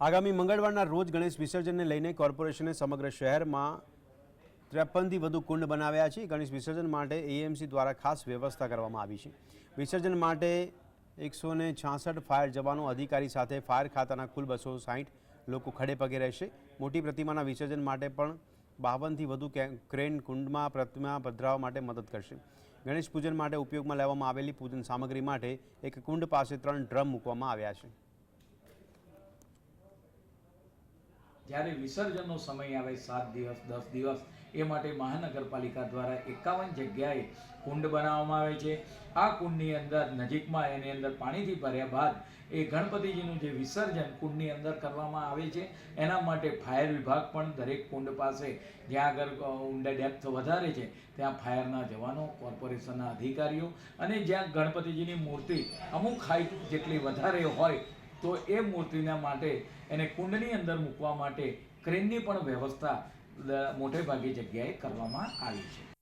આગામી મંગળવારના રોજ ગણેશ વિસર્જનને લઈને કોર્પોરેશને સમગ્ર શહેરમાં ત્રેપનથી વધુ કુંડ બનાવ્યા છે. ગણેશ વિસર્જન માટે એએમસી દ્વારા ખાસ વ્યવસ્થા કરવામાં આવી છે. વિસર્જન માટે એકસો ને છાસઠ ફાયર જવાનો અધિકારી સાથે ફાયર ખાતાના કુલ બસો સાહીઠ લોકો ખડે પગે રહેશે. મોટી પ્રતિમાના વિસર્જન માટે પણ બાવનથી વધુ ક્રેન કુંડમાં પ્રતિમા પધરાવવા માટે મદદ કરશે. ગણેશ પૂજન માટે ઉપયોગમાં લેવામાં આવેલી પૂજન સામગ્રી માટે એક કુંડ પાસે ત્રણ ડ્રમ મૂકવામાં આવ્યા છે. જ્યારે વિસર્જનનો સમય આવે, સાત દિવસ, દસ દિવસ, એ માટે મહાનગરપાલિકા દ્વારા એકાવન જગ્યાએ કુંડ બનાવવામાં આવે છે. આ કુંડની અંદર નજીકમાં એની અંદર પાણીથી ભર્યા બાદ એ ગણપતિજીનું જે વિસર્જન કુંડની અંદર કરવામાં આવે છે. એના માટે ફાયર વિભાગ પણ દરેક કુંડ પાસે જ્યાં આગળ ઊંડા ડેપ્થ વધારે છે, ત્યાં ફાયરના જવાનો, કોર્પોરેશનના અધિકારીઓ અને જ્યાં ગણપતિજીની મૂર્તિ અમુક હાઈટ જેટલી વધારે હોય તો એ મૂર્તિના માટે એને કુંડની અંદર મૂકવા માટે ક્રેનની પણ વ્યવસ્થા મોટે ભાગે જગ્યાએ કરવામાં આવી છે.